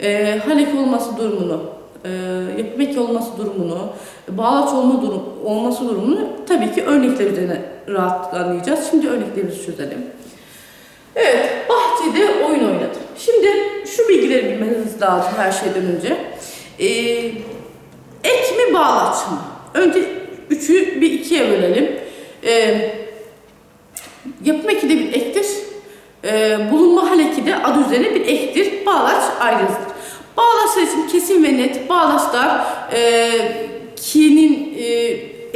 e, halek olması durumunu, e, yapım eki olması durumunu, bağlaç olma durum, olması durumunu tabii ki örnekler üzerine anlayacağız. Şimdi örneklerimizi çözelim. Evet, bahçede oyun oynadım. Şimdi şu bilgileri bilmeniz lazım her şeyden önce. Ee, ek mi bağlaç mı? Önce üçü bir ikiye bölelim. Ee, yapım eki de bir ektir. Ee, bulunma hal eki de adı üzerine bir ektir. Bağlaç ayrı yazılır. Bağlaçlar için kesin ve net bağlaçlar e, ki'nin e,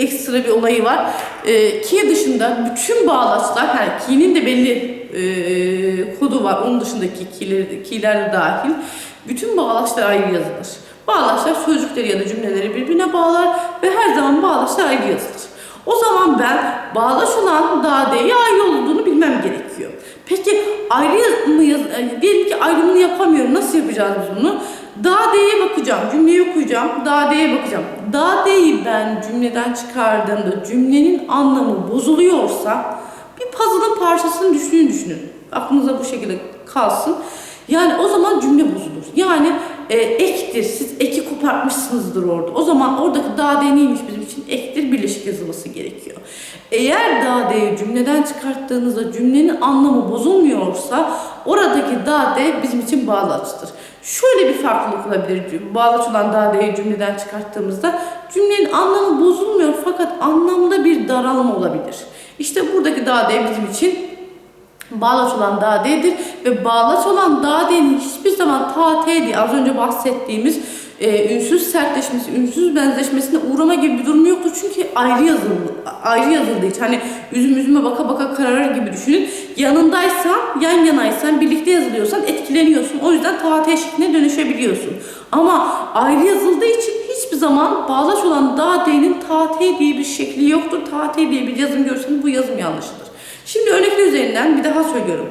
ekstra bir olayı var. E, ki dışında bütün bağlaçlar, yani ki'nin de belli e, kodu var. Onun dışındaki ki'ler, ki'ler de dahil. Bütün bağlaçlar ayrı yazılır. Bağlaçlar sözcükleri ya da cümleleri birbirine bağlar ve her zaman bağlaçlar ayrı yazılır. O zaman ben bağlaç olan dadeyi ayrı olduğunu bilmem gerekiyor. Peki ayrı mı yaz, yani diyelim ki ayrımını yapamıyorum. Nasıl yapacağız biz bunu? Dade'ye bakacağım, cümleyi okuyacağım, dade'ye bakacağım. Dade'yi ben cümleden çıkardığımda cümlenin anlamı bozuluyorsa bir puzzle'ın parçasını düşünün düşünün. Aklınıza bu şekilde kalsın. Yani o zaman cümle bozulur. Yani e, ektir. Siz eki kopartmışsınızdır orada. O zaman oradaki dade neymiş bizim için? Ektir birleşik yazılması gerekiyor. Eğer dadeyi cümleden çıkarttığınızda cümlenin anlamı bozulmuyorsa oradaki dade bizim için bağlaçtır. Şöyle bir farklılık olabilir. Bağlaç olan dadeyi cümleden çıkarttığımızda cümlenin anlamı bozulmuyor fakat anlamda bir daralma olabilir. İşte buradaki dade bizim için bağlaç olan dadedir ve bağlaç olan dadenin hiçbir zaman ta diye az önce bahsettiğimiz e, ünsüz sertleşmesi, ünsüz benzeşmesine uğrama gibi bir durumu yoktur. Çünkü ayrı yazıldı, ayrı yazıldığı için hani üzüm üzüme baka baka kararır gibi düşünün. Yanındaysan, yan yanaysan, birlikte yazılıyorsan etkileniyorsun. O yüzden ta şekline dönüşebiliyorsun. Ama ayrı yazıldığı için hiçbir zaman bağlaç olan dadenin ta te diye bir şekli yoktur. Ta diye bir yazım görürseniz bu yazım yanlışıdır. Şimdi örnekler üzerinden bir daha söylüyorum.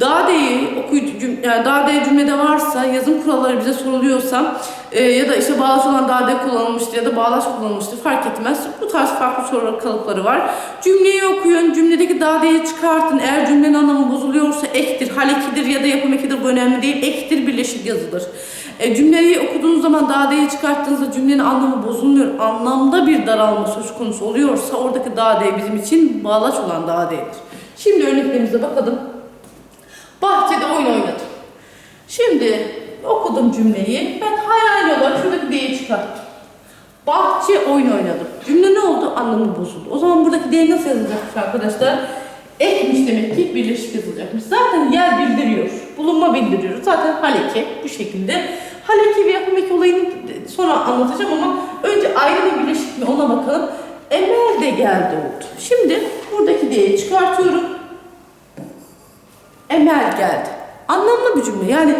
Dade'yi okuyucu cüm- yani Dade cümlede varsa yazım kuralları bize soruluyorsa e, ya da işte bağlaç olan Dade kullanılmıştır ya da bağlaç kullanılmıştır fark etmez. Bu tarz farklı soru kalıpları var. Cümleyi okuyun, cümledeki Dade'yi çıkartın. Eğer cümlenin anlamı bozuluyorsa ektir, halekidir ya da yapım ekidir bu önemli değil. Ektir birleşik yazılır. E, cümleyi okuduğunuz zaman Dade'yi çıkarttığınızda cümlenin anlamı bozulmuyor. Anlamda bir daralma söz konusu oluyorsa oradaki Dade bizim için bağlaç olan Dade'dir. Şimdi örneklerimize bakalım. Bahçede oyun oynadım. Şimdi okudum cümleyi. Ben hayal olarak şuradaki D'yi çıkarttım. Bahçe oyun oynadım. Cümle ne oldu? Anlamı bozuldu. O zaman buradaki D nasıl yazılacakmış arkadaşlar? Ekmiş demek ki birleşik yazılacakmış. Zaten yer bildiriyor. Bulunma bildiriyor. Zaten haleki bu şekilde. Haleki ve yapım olayını sonra anlatacağım ama önce ayrı mı birleşik mi ona bakalım. Emel de geldi oldu. Şimdi buradaki D'yi çıkartıyorum. Emel geldi. Anlamlı bir cümle. Yani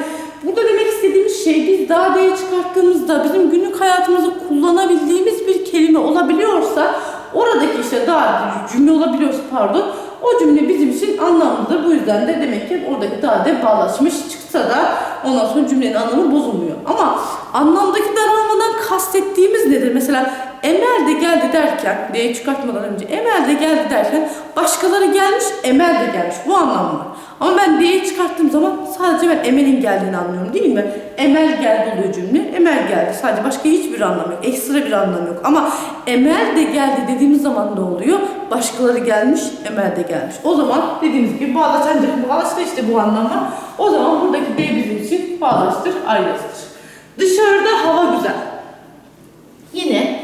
burada demek istediğimiz şey biz dadeyi çıkarttığımızda bizim günlük hayatımızda kullanabildiğimiz bir kelime olabiliyorsa oradaki işte dade cümle olabiliyorsa pardon o cümle bizim için anlamlıdır. Bu yüzden de demek ki oradaki dade bağlaşmış çıksa da ondan sonra cümlenin anlamı bozulmuyor. Ama anlamdaki daralmadan kastettiğimiz nedir? Mesela Emel de geldi derken, diye çıkartmadan önce Emel de geldi derken başkaları gelmiş, Emel de gelmiş. Bu anlam var. Ama ben diye çıkarttığım zaman sadece ben Emel'in geldiğini anlıyorum değil mi? Emel geldi oluyor cümle. Emel geldi. Sadece başka hiçbir anlam yok. Ekstra bir anlam yok. Ama Emel de geldi dediğimiz zaman ne oluyor? Başkaları gelmiş, Emel de gelmiş. O zaman dediğimiz gibi bağlaç ancak bağlaçta işte bu anlam var. O zaman buradaki D bizim için bağlaçtır, ayrıdır. Dışarıda hava güzel. Yine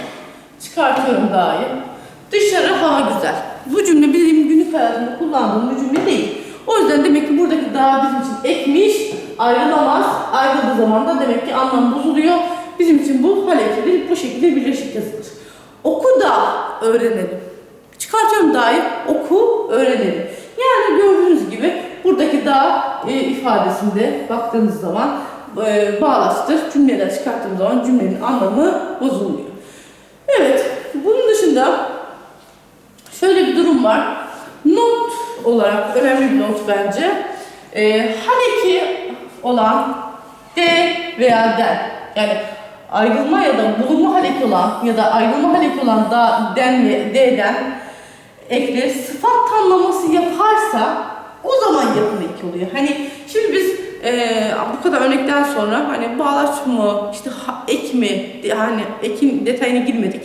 çıkartıyorum dahi. Dışarı hava güzel. Bu cümle bizim günlük hayatımda kullandığım bir cümle değil. O yüzden demek ki buradaki daha bizim için ekmiş, ayrılamaz. Ayrıldığı zaman da demek ki anlam bozuluyor. Bizim için bu hareketli bu şekilde birleşik yazılır. Oku da öğrenelim. Çıkartıyorum dahi oku öğrenelim. Yani gördüğünüz gibi buradaki da e, ifadesinde baktığınız zaman e, bağlaçtır. Cümleden çıkarttığım zaman cümlenin anlamı bozulmuyor. Evet, bunun dışında şöyle bir durum var. Not olarak önemli bir not bence. E, haleki olan D veya den yani ayrılma ya da bulunma haleki olan ya da ayrılma haleki olan da den ve d'den ekleri sıfat tamlaması yaparsa o zaman yapım eki oluyor. Hani şimdi biz Ee, bu kadar örnekten sonra hani bağlaç mı, işte ha- ek mi, yani ekin detayına girmedik.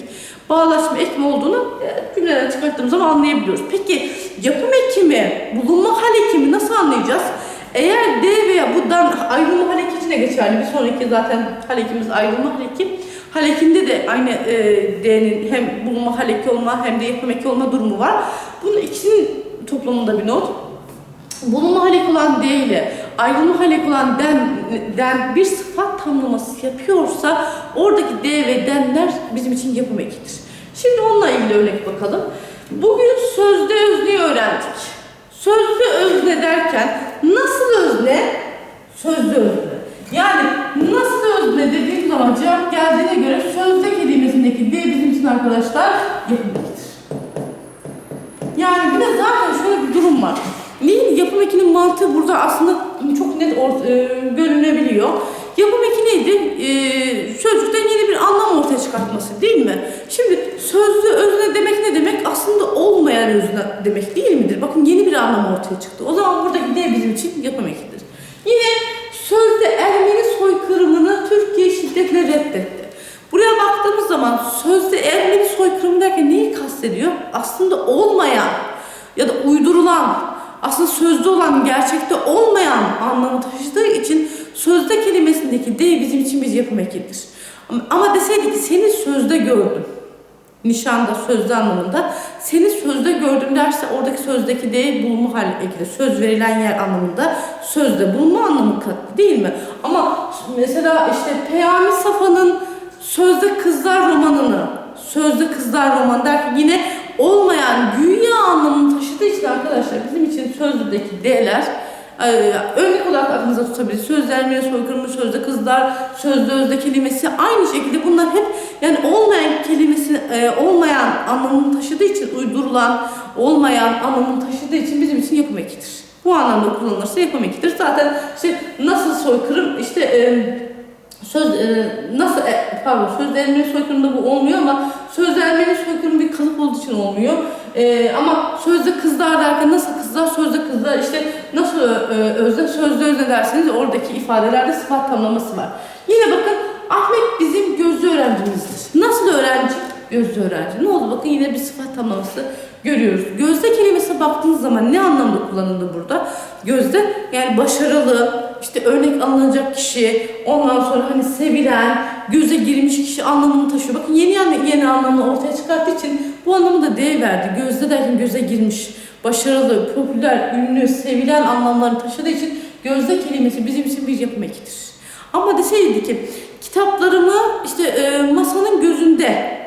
Bağlaç mı, ek mi olduğunu e, cümleden çıkarttığımız zaman anlayabiliyoruz. Peki yapım eki mi, bulunma hal eki mi nasıl anlayacağız? Eğer D veya buradan ayrılma hal eki içine geçerli. Bir sonraki zaten hal ekimiz ayrılma hal eki. Hal ekinde de aynı e, D'nin hem bulunma hal eki olma hem de yapım eki olma durumu var. Bunun ikisinin toplamında bir not. Bulunma halek olan D ile ayrılma halek olan den, den bir sıfat tamlaması yapıyorsa oradaki D ve denler bizim için yapım ekidir. Şimdi onunla ilgili örnek bakalım. Bugün sözde özneyi öğrendik. Sözde özne derken nasıl özne? Sözde özne. Yani nasıl özne dediğim zaman cevap geldiğine göre sözde kelimesindeki D bizim için arkadaşlar yapım ekidir. Yani bir de zaten şöyle bir durum var. Neyin yapım ekinin mantığı burada aslında çok net or- e, görünebiliyor. Yapım eki neydi? E, sözcükten yeni bir anlam ortaya çıkartması değil mi? Şimdi sözlü özne demek ne demek? Aslında olmayan özne demek değil midir? Bakın yeni bir anlam ortaya çıktı. O zaman buradaki D bizim için yapım ekidir. Yine sözde Ermeni soykırımını Türkiye şiddetle reddetti. Buraya baktığımız zaman sözde Ermeni soykırımı derken neyi kastediyor? Aslında olmayan ya da uydurulan, aslında sözde olan, gerçekte olmayan anlamı taşıdığı için sözde kelimesindeki D bizim için bir yapım ekidir. Ama, deseydi ki seni sözde gördüm. Nişanda, sözde anlamında. Seni sözde gördüm derse oradaki sözdeki D bulunma hali ekidir. Söz verilen yer anlamında sözde bulunma anlamı katlı değil mi? Ama mesela işte Peyami Safa'nın Sözde Kızlar romanını, Sözde Kızlar romanı derken yine olmayan güya anlamını sözlüdeki D'ler e, örnek olarak aklınıza tutabilir. Sözde Ermeni soykırımı, sözde kızlar, sözde özde kelimesi aynı şekilde bunlar hep yani olmayan kelimesi e, olmayan anlamını taşıdığı için uydurulan olmayan anlamını taşıdığı için bizim için yapım ekidir. Bu anlamda kullanılırsa yapım ekidir. Zaten işte nasıl soykırım işte e, söz e, nasıl e, pardon sözde Ermeni soykırımında bu olmuyor ama sözde Ermeni soykırımı bir kalıp olduğu için olmuyor. E, ama sözde kızlar derken nasıl kızlar sözde kızlar işte nasıl e, özde sözde özne derseniz oradaki ifadelerde sıfat tamlaması var. Yine bakın Ahmet bizim gözlü öğrencimizdir. Nasıl öğrenci? Gözlü öğrenci. Ne oldu? Bakın yine bir sıfat tamlaması görüyoruz. Gözde kelimesine baktığınız zaman ne anlamda kullanıldı burada? Gözde yani başarılı, işte örnek alınacak kişi, ondan sonra hani sevilen, göze girmiş kişi anlamını taşıyor. Bakın yeni yeni, yeni anlamını ortaya çıkarttığı için bu anlamı da D verdi. Gözde derken göze girmiş, başarılı, popüler, ünlü, sevilen anlamlarını taşıdığı için gözde kelimesi bizim için bir yapım ekidir. Ama deseydi ki kitaplarımı işte e, masanın gözünde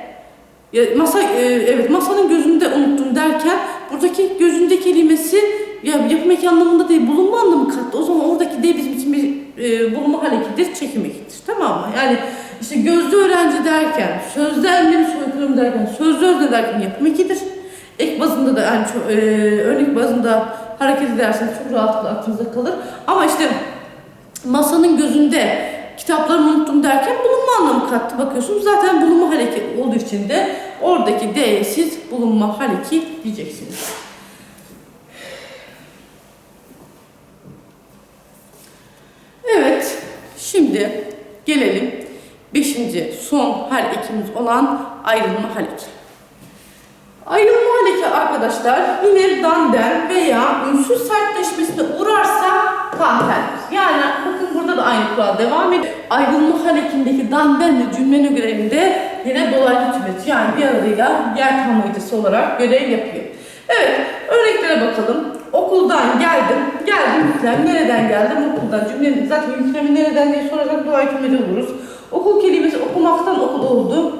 ya masa e, evet masanın gözünde unuttum derken buradaki gözünde kelimesi ya yapım eki anlamında değil bulunma anlamı kattı. O zaman oradaki de bizim için bir e, bulunma harekidir, çekim ekidir. Tamam mı? Yani işte gözlü öğrenci derken, sözlü Ermeni soykırım derken, sözlü özne derken yapım ekidir. Ek bazında da yani çok, e, örnek bazında hareket ederseniz çok rahatlıkla aklınızda kalır. Ama işte masanın gözünde kitaplarımı unuttum derken bulunma anlamı kattı. Bakıyorsunuz zaten bulunma hareket olduğu için de oradaki D'ye siz bulunma hareki diyeceksiniz. Evet, şimdi gelelim beşinci son hal ekimiz olan ayrılma hal eki. Ayrılma hal eki arkadaşlar yine danden veya ünsüz sertleşmesine uğrarsa kanterdir. Yani bakın burada da aynı kural devam ediyor. Ayrılma hal ekindeki dandenle cümlenin görevinde yine dolaylı tümet yani bir arayla yer tamlayıcısı olarak görev yapıyor. Evet, örneklere bakalım. Okuldan geldim, geldim yüklem, nereden geldim okuldan. Cümlenin zaten yüklemi nereden diye soracak dolaylı tümeti buluruz. Okul kelimesi okumaktan okul oldu.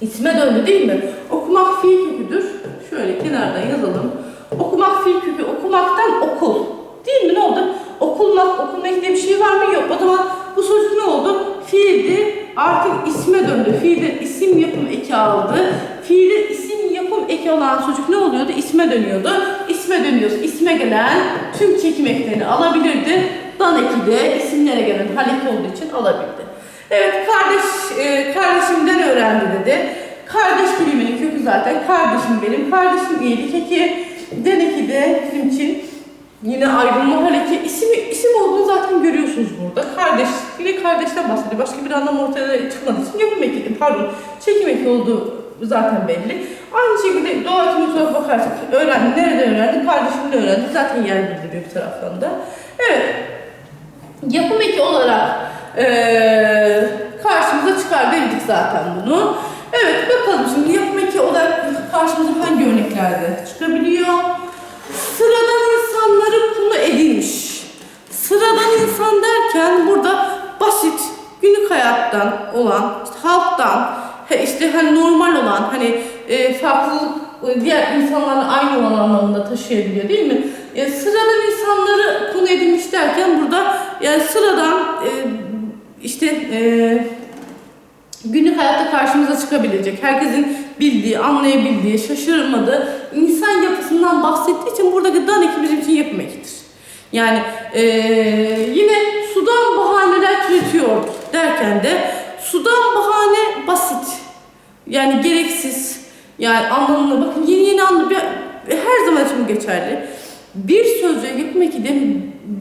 İsme döndü değil mi? Okumak fiil köküdür. Şöyle kenarda yazalım. Okumak fiil kökü, okumaktan okul. Değil mi? Ne oldu? Okulmak, okulmak diye bir şey var mı? Yok. O zaman bu sözcük ne oldu? Fiildi. Artık isme döndü. Fiilde isim yapım eki aldı. Fiilde isim yapım eki olan sözcük ne oluyordu? İsme dönüyordu. İsme dönüyorsa isme gelen tüm çekim eklerini alabilirdi. Dan eki de isimlere gelen hal eki olduğu için alabildi. Evet kardeş e, kardeşimden öğrendi dedi. Kardeş kelimenin kökü zaten kardeşim benim. Kardeşim iyilik eki. Den eki de bizim için Yine ayrılma hareket. İsim, isim olduğunu zaten görüyorsunuz burada. Kardeş, yine kardeşten bahsediyor. Başka bir anlam ortaya çıkmadığı için yapım eki, pardon, çekim eki olduğu zaten belli. Aynı şekilde doğa etimolojisine bakarsak öğrendi, nerede öğrendi, kardeşimle öğrendi. Zaten yer bildiriyor bir taraftan da. Evet, yapım eki olarak eee karşımıza çıkar dedik zaten bunu. Evet bakalım şimdi yapım eki olarak karşımıza hangi örneklerde çıkabiliyor? Sıradan insanları kulu edilmiş. Sıradan insan derken burada basit, günlük hayattan olan, işte halktan, işte hani normal olan, hani e, farklılık e, diğer insanlarla aynı olan anlamında taşıyabiliyor değil mi? E, sıradan insanları konu edilmiş derken burada yani sıradan e, işte e, günlük hayatta karşımıza çıkabilecek, herkesin bildiği, anlayabildiği, şaşırmadığı insan yapısından bahsettiği için buradaki dan eki bizim için yapım ekidir. Yani eee, yine sudan bahaneler türetiyor derken de sudan bahane basit. Yani gereksiz. Yani anlamına bakın yeni yeni anlam her zaman için geçerli. Bir sözcüğe yapım eki de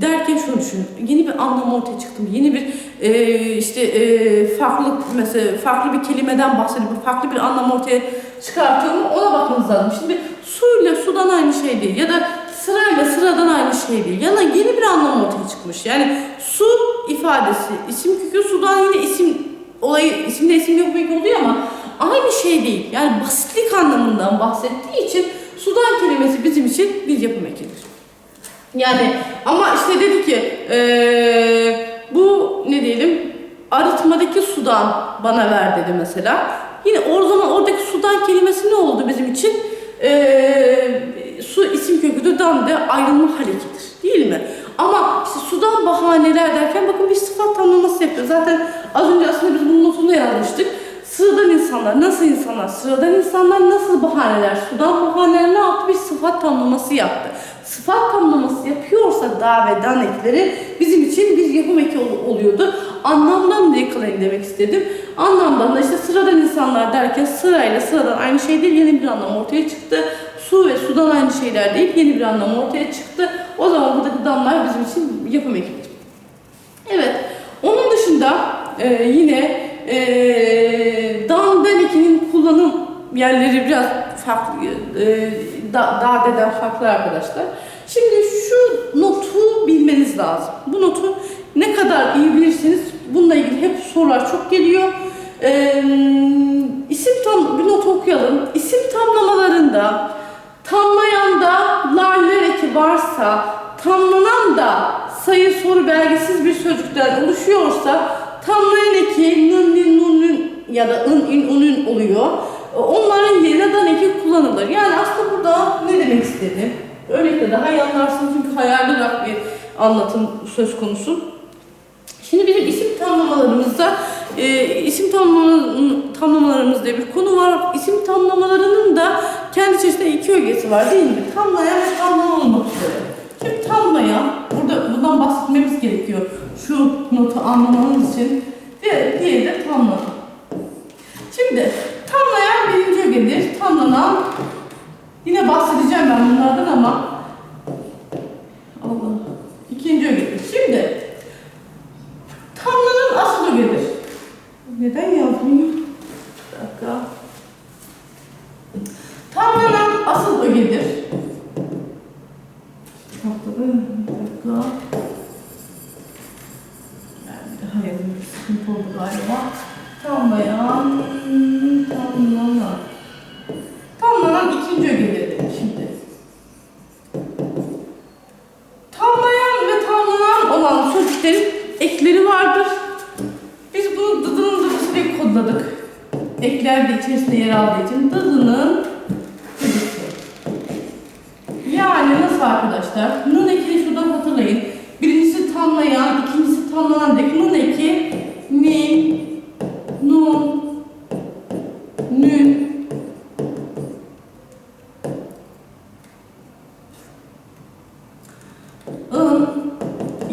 derken şunu düşünün. Yeni bir anlam ortaya çıktı mı? Yeni bir e, işte e, farklı mesela farklı bir kelimeden bahsediyor. Farklı bir anlam ortaya çıkartıyor mu? Ona bakmanız lazım. Şimdi suyla sudan aynı şey değil ya da sırayla sıradan aynı şey değil. Yana yeni bir anlam ortaya çıkmış. Yani su ifadesi, isim kökü sudan yine isim olayı isimde isim yapmak oluyor ama aynı şey değil. Yani basitlik anlamından bahsettiği için sudan kelimesi bizim için bir yapım ekidir. Yani ama işte dedi ki eee, bu ne diyelim arıtmadaki sudan bana ver dedi mesela. Yine o zaman oradaki sudan kelimesi ne oldu bizim için? Eee, su isim köküdür, dan de ayrılma hareketidir. Değil mi? Ama işte sudan bahaneler derken bakın bir sıfat tanımlaması yapıyor. Zaten az önce aslında biz bunun notunu yazmıştık. Sıradan insanlar, nasıl insanlar? Sıradan insanlar nasıl bahaneler? Sudan bahaneler ne yaptı? Bir sıfat tanımlaması yaptı. Sıfat tanımlaması yapıyorsa da ve ekleri bizim için bir yapım eki ol- oluyordu. Anlamdan da yakalayın demek istedim. Anlamdan da işte sıradan insanlar derken sırayla sıradan aynı şey değil yeni bir anlam ortaya çıktı. Su ve sudan aynı şeyler değil yeni bir anlam ortaya çıktı. O zaman buradaki damlar bizim için yapım ekidir. Evet. Onun dışında e, yine e, dan den ekinin kullanım yerleri biraz farklı. E, da, da deden farklı arkadaşlar. Şimdi şu notu bilmeniz lazım. Bu notu ne kadar iyi bilirseniz bununla ilgili hep sorular çok geliyor. E, isim tam bir not okuyalım. İsim tamlamalarında tamlayanda larler eki varsa tamlanan da sayı soru belgesiz bir sözcükten oluşuyorsa tamlayan eki nın nin nun nün ya da ın in unun oluyor. Onların yerine dan eki kullanılır. Yani aslında burada ne demek istedim? Örnekte daha iyi anlarsınız çünkü hayalirak bir anlatım söz konusu. Şimdi bizim isim tamlamalarımızda e, isim tamlama- tamlamalarımız bir konu var. İsim tamlamalarının da kendi içerisinde iki ögesi var değil mi? Tamlayan ve tamlama üzere. Şimdi tamlayan, bundan bahsetmemiz gerekiyor. Şu notu anlamanız için. Diğer, diğeri de tamlama. Şimdi tamlayan birinci ögedir. Tamlanan yine bahsedeceğim ben bunlardan ama Allah. İkinci ögedir. Şimdi Tamlanan asıl ögedir. Neden yazmıyor? Bir dakika. Tamlanan asıl ögedir. Bir dakika. Ben bir daha Sıkıntı oldu galiba. Tamlayan, tamlanan. Tamlanan ikinci ögedir şimdi. Tamlayan ve tamlanan olan sözcüklerin ekleri vardır. Biz bunu dıdının dıdısı diye kodladık. Ekler de içerisinde yer aldığı için dıdının dıdısı. Yani nasıl arkadaşlar? Nın ekini şuradan hatırlayın. Birincisi tamlayan, ikincisi tamlanan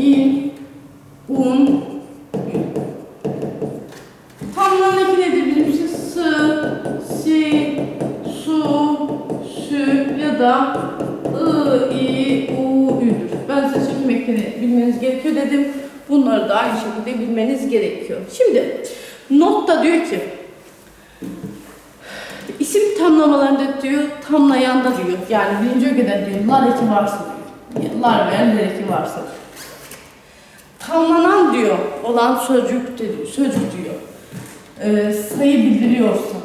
in, un, Tamlanan eki nedir bizim için? Sı, si, su, sü ya da I, U, Ü'dür. Ben size çekim eklerini bilmeniz gerekiyor dedim. Bunları da aynı şekilde bilmeniz gerekiyor. Şimdi notta diyor ki isim tamlamalarında diyor tamlayan da diyor. Yani birinci ögeden diyor lar eki varsa diyor. Lar veya ler eki varsa. Tamlanan diyor olan sözcük diyor, sözcük diyor. Ee, sayı bildiriyorsa,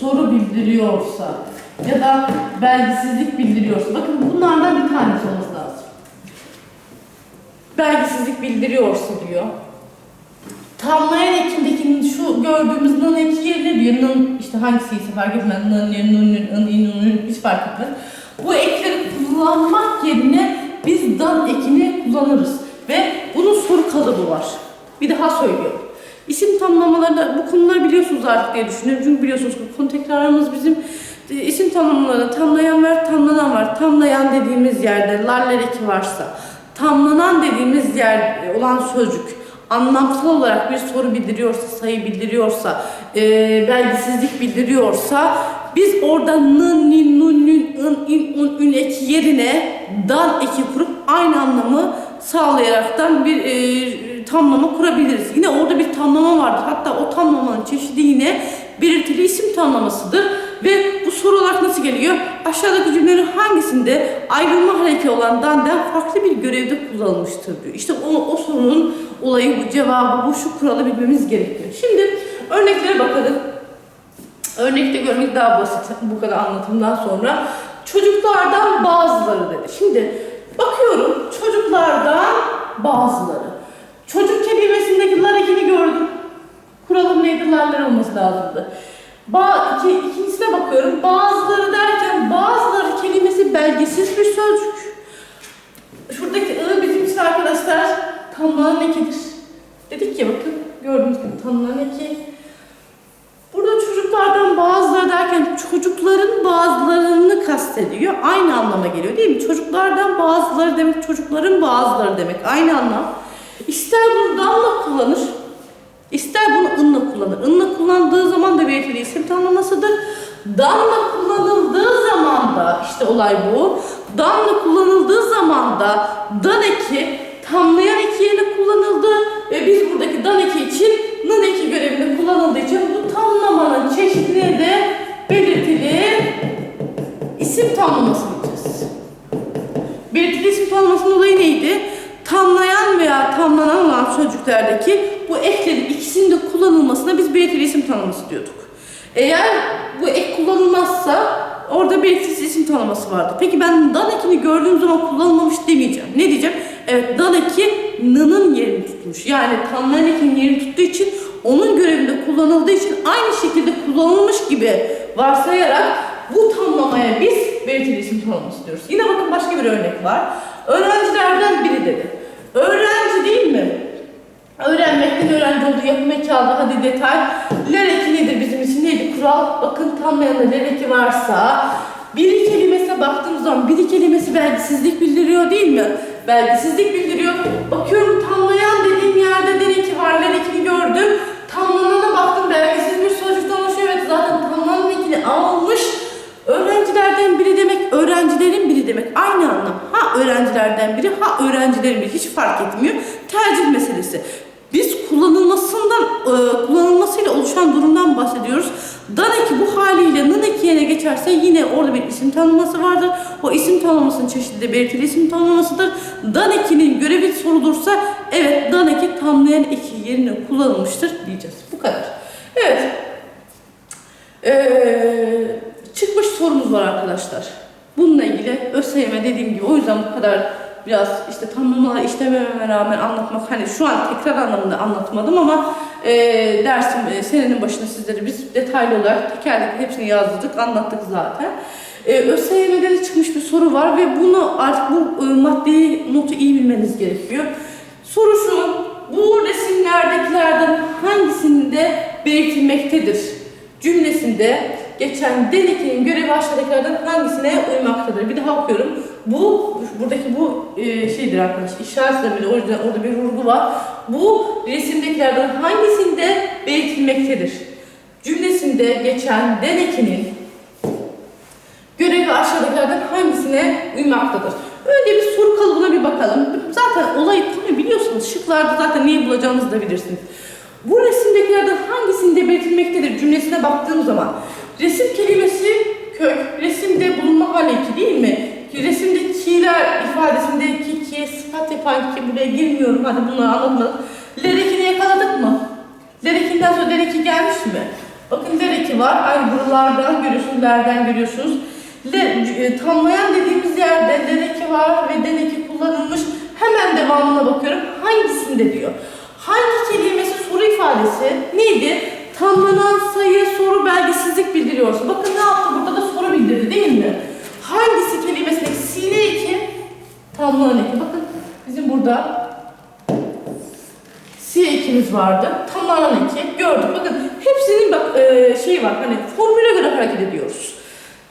soru bildiriyorsa ya da belgisizlik bildiriyorsa. Bakın bunlardan bir tanesi olması lazım. Belgisizlik bildiriyorsa diyor. Tamlayan ekindeki şu gördüğümüz nın eki yerine diyor. Nın işte hangisi ise fark etmez. Nın, yen, nun, nün, ın, in, nun, nün, hiç fark etmez. Bu ekleri kullanmak yerine biz dan ekini kullanırız. Ve bunun soru kalıbı var. Bir daha söylüyorum. İsim tamlamalarında bu konuları biliyorsunuz artık diye düşünüyorum. Çünkü biliyorsunuz bu konu tekrarımız bizim e, isim tamlamalarında tamlayan var, tamlanan var. Tamlayan dediğimiz yerde larler varsa, tamlanan dediğimiz yer olan sözcük anlamsal olarak bir soru bildiriyorsa, sayı bildiriyorsa, e, belgisizlik bildiriyorsa biz orada nın, nin, nun, nün, ın, in, un, ün eki yerine dan eki kurup aynı anlamı sağlayaraktan bir e, tamlama kurabiliriz. Yine orada bir tamlama vardır. Hatta o tamlamanın çeşidi yine belirtili isim tamlamasıdır. Ve bu soru olarak nasıl geliyor? Aşağıdaki cümlelerin hangisinde ayrılma hareketi olan danden farklı bir görevde kullanılmıştır diyor. İşte o, o sorunun olayı bu, cevabı bu, şu kuralı bilmemiz gerekiyor. Şimdi örneklere bakalım. Örnekte görmek daha basit bu kadar anlatımdan sonra. Çocuklardan bazıları dedi. Şimdi bakıyorum çocuklardan bazıları. Çocuk kelimesindeki lar gördüm. Kuralım neydi? Larlar olması lazımdı. Ba iki, ikincisine bakıyorum. Bazıları derken bazıları kelimesi belgesiz bir sözcük. Şuradaki ı bizim arkadaşlar tanımlanan ekidir. Dedik ya bakın gördüğünüz gibi tanımlanan eki. Burada çocuklardan bazıları derken çocukların bazılarını kastediyor. Aynı anlama geliyor değil mi? Çocuklardan bazıları demek çocukların bazıları demek. Aynı anlam. İster bunu damla kullanır, ister bunu ınla kullanır. Inla kullandığı zaman da belirtili isim tanımlamasıdır. Damla kullanıldığı zaman da işte olay bu. Damla kullanıldığı zaman da dan eki tamlayan eki yerine kullanıldı ve biz buradaki dan eki için nın eki görevinde kullanıldığı için bu tamlamanın çeşidine de belirtili isim tamlaması diyeceğiz. Belirtili isim tanımlamasının olayı neydi? Tamlayan veya tamlanan olan sözcüklerdeki bu eklerin ikisinin de kullanılmasına biz belirtili isim tanımlaması diyorduk. Eğer bu ek kullanılmazsa orada belirtisiz isim tanımlaması vardı. Peki ben dan ekini gördüğüm zaman kullanılmamış demeyeceğim. Ne diyeceğim? Evet dan eki nının yerini tutmuş. Yani tamlayan ekinin yerini tuttuğu için onun görevinde kullanıldığı için aynı şekilde kullanılmış gibi varsayarak bu tamlamaya biz belirtili isim tanımlaması diyoruz. Yine bakın başka bir örnek var. Öğrencilerden biri dedi. Öğrenci değil mi? Öğrenmekten öğrenci olduğu yapım eki aldı. Hadi detay. Ler eki nedir bizim için? Neydi? Kural. Bakın tamlayanında ler eki varsa biri kelimesine baktığımız zaman biri kelimesi belgisizlik bildiriyor değil mi? Belgisizlik bildiriyor. Bakıyorum tamlayan dediğim yerde ler eki var. Ler ekini gördüm. Tamlanana baktım belgisiz bir sözcükten oluşuyor. Evet zaten almış. Öğrencilerden biri demek, öğrencilerin biri demek. Aynı anlam. Ha öğrencilerden biri, ha öğrencilerin biri. Hiç fark etmiyor. Tercih meselesi. Biz kullanılmasından, e, kullanılmasıyla oluşan durumdan bahsediyoruz. Dan eki bu haliyle nın eki yerine geçerse yine orada bir isim tanımlaması vardır. O isim tanımlamasının çeşidi de belirtili isim tanımlamasıdır. Dan ekinin görevi sorulursa evet dan eki tamlayan eki yerine kullanılmıştır diyeceğiz. Bu kadar. Evet. Ee, çıkmış sorumuz var arkadaşlar. Bununla ilgili ÖSYM dediğim gibi o yüzden bu kadar biraz işte tamlamalar işlemememe rağmen anlatmak hani şu an tekrar anlamında anlatmadım ama e, dersim e, senenin başında sizlere biz detaylı olarak teker teker hepsini yazdık anlattık zaten. E, ÖSYM'de de çıkmış bir soru var ve bunu artık bu e, maddeyi notu iyi bilmeniz gerekiyor. Soru şu, bu resimlerdekilerden hangisinde belirtilmektedir? Cümlesinde geçen denekinin görevi aşağıdakilerden hangisine uymaktadır? Bir daha okuyorum. Bu, buradaki bu e, şeydir arkadaşlar, işaretle bile o yüzden orada bir vurgu var. Bu resimdekilerden hangisinde belirtilmektedir? Cümlesinde geçen denekinin görevi aşağıdakilerden hangisine uymaktadır? Önce bir soru kalıbına bir bakalım. Zaten olayı biliyorsunuz. Şıklarda zaten neyi bulacağınızı da bilirsiniz. Bu resimdekilerden hangisinde belirtilmektedir cümlesine baktığım zaman resim kelimesi kök, resimde bulunma hali ki değil mi? Resimde ki'ler ifadesindeki ki sıfat yapan ki buraya girmiyorum hadi bunları anlatmadık. Lerekini yakaladık mı? Lerekinden sonra lereki gelmiş mi? Bakın lereki var. Aynı buralardan görüyorsunuz, lerden görüyorsunuz. Le, e, tamlayan dediğimiz yerde lereki var ve deneki kullanılmış. Hemen devamına bakıyorum. Hangisinde diyor? Hangi kelimesi ifadesi neydi? Tamlanan sayı soru belgesizlik bildiriyorsun. Bakın ne yaptı? Burada da soru bildirdi değil mi? Hangisi kelimesindeki sine eki? Tamlanan eki. Bakın bizim burada si ekimiz vardı. Tamlanan eki. Gördük. Bakın hepsinin bak e, şey var. Hani formüle göre hareket ediyoruz.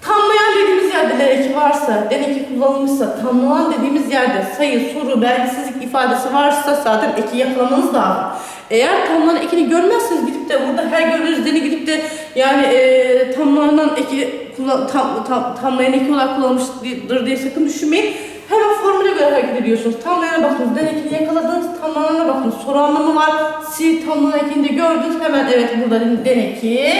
Tamlayan dediğimiz yerde eki varsa, eki kullanılmışsa, tamlanan dediğimiz yerde sayı, soru, belgisizlik ifadesi varsa zaten eki yakalamanız lazım. Eğer tamlanan ekini görmezseniz gidip de burada her gördüğünüz deni gidip de yani e, tamlanan eki kullan, tam, tam, tamlayan eki olarak kullanılmıştır diye sakın düşünmeyin. Hemen formüle göre hareket ediyorsunuz. Tamlayana bakınız, den ekini yakaladınız, tamlanana bakınız. Soru anlamı var. Si tamlanan ekini de gördünüz. Hemen evet burada den eki,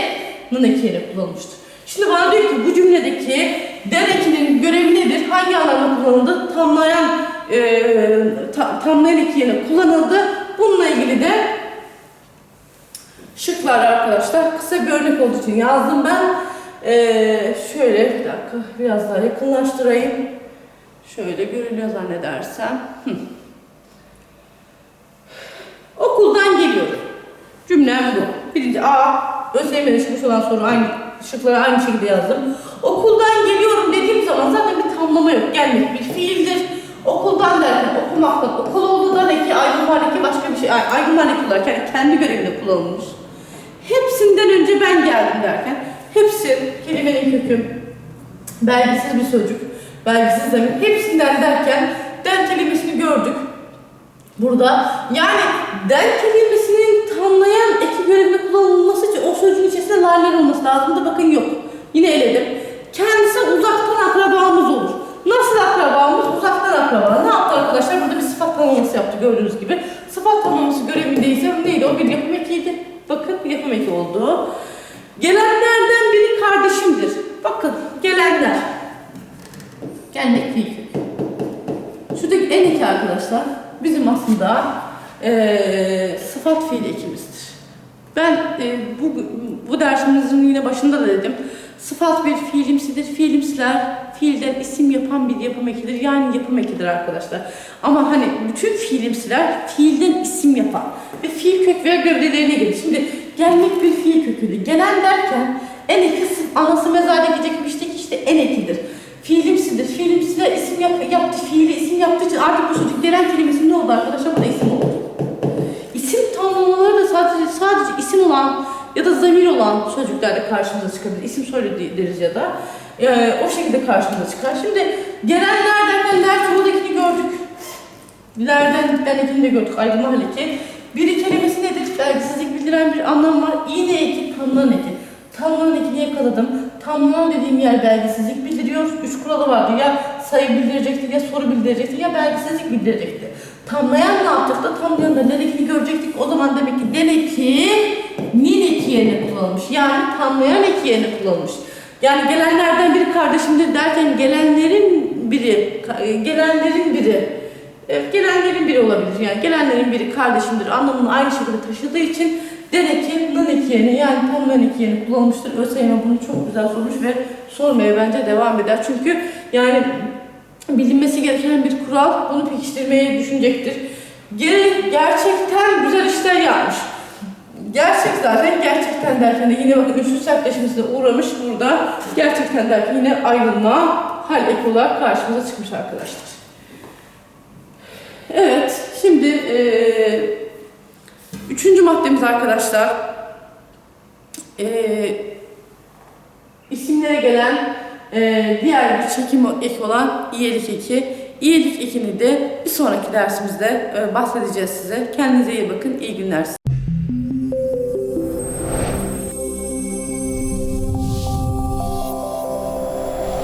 nın ekiyle kullanılmıştır. Şimdi bana diyor ki bu cümledeki den görevi nedir? Hangi anlamda kullanıldı? Tamlayan, e, ta, tamlayan eki yerine kullanıldı. Bununla ilgili de şıklar arkadaşlar. Kısa bir örnek olduğu için yazdım ben. E, şöyle bir dakika biraz daha yakınlaştırayım. Şöyle görünüyor zannedersem. Okuldan geliyorum. Cümlem bu. Birinci A. ÖSYM'de çıkmış olan soru aynı şıkları aynı şekilde yazdım. Okuldan geliyorum dediğim zaman zaten bir tamlama yok. Gelmek bir fiildir. Okuldan derken okumaktan okul olduğundan eki aygın var eki başka bir şey. Ay, aygın var eki olarak yani kendi görevinde kullanılmış. Hepsinden önce ben geldim derken hepsi kelimenin kökü belgisiz bir sözcük belgisiz zemin hepsinden derken den kelimesini gördük. Burada yani den kelimesinin tamlayan eki görevinde kullanılması için sözcüğün içerisinde laller olması lazımdı. Bakın yok. Yine eledim. Kendisi uzaktan akrabamız olur. Nasıl akrabamız? Uzaktan akraba. Ne yaptı arkadaşlar? Burada bir sıfat tanımlaması yaptı gördüğünüz gibi. Sıfat tanımlaması görevindeyse neydi? O bir yapım ekiydi. Bakın yapım eki oldu. Gelenlerden biri kardeşimdir. Bakın gelenler. Gelmek kök. Şuradaki en eki arkadaşlar bizim aslında eee sıfat fiil ekimizdir. Ben e, bu, bu dersimizin yine başında da dedim. Sıfat bir fiilimsidir. Fiilimsiler fiilden isim yapan bir yapım ekidir. Yani yapım ekidir arkadaşlar. Ama hani bütün fiilimsiler fiilden isim yapan ve fiil kök ve gövdelerine gelir. Şimdi gelmek bir fiil köküdür. Gelen derken en eki anası mezarda gidecekmiştik işte en ekidir. Fiilimsidir. Fiilimsiler isim yap, yaptı, fiili isim yaptığı için artık bu çocuk gelen kelimesi ne oldu arkadaşlar? Bu da isim oldu. İsim tamlamaları da sadece sadece isim olan ya da zamir olan sözcüklerde karşımıza çıkabilir. İsim söyleriz ya da e, o şekilde karşımıza çıkar. Şimdi gelenlerden ben der buradakini gördük. Lerden ben ekini de gördük. Aydın mahal eki. Biri kelimesi nedir? Belgisizlik bildiren bir anlam var. İğne eki, tamlanan eki. Tamlanan ekini yakaladım. Tamlanan dediğim yer belgisizlik bildiriyor. Üç kuralı vardı. Ya sayı bildirecektir, ya soru bildirecektir, ya belgisizlik bildirecektir. Tamlayan ne da tamlayan da denekini görecektik. O zaman demek ki deneki nin eki yerine kullanılmış. Yani tamlayan eki yerine kullanılmış. Yani gelenlerden biri kardeşimdir derken gelenlerin biri, gelenlerin biri gelenlerin biri olabilir. Yani gelenlerin biri kardeşimdir anlamını aynı şekilde taşıdığı için deneki, nın iki yerine yani tamlayan iki yerine kullanılmıştır. ÖSYM bunu çok güzel sormuş ve sormaya bence devam eder. Çünkü yani bilinmesi gereken bir kural bunu pekiştirmeyi düşünecektir. Geri gerçekten güzel işler yapmış. Gerçek zaten gerçekten derken de yine bakın ünsüz sertleşmesine uğramış burada. Gerçekten derken yine ayrılma hal ek olarak karşımıza çıkmış arkadaşlar. Evet, şimdi eee üçüncü maddemiz arkadaşlar. Eee isimlere gelen eee, diğer bir çekim eki olan iyilik eki. İyilik ekini de bir sonraki dersimizde eee, bahsedeceğiz size. Kendinize iyi bakın, iyi günler.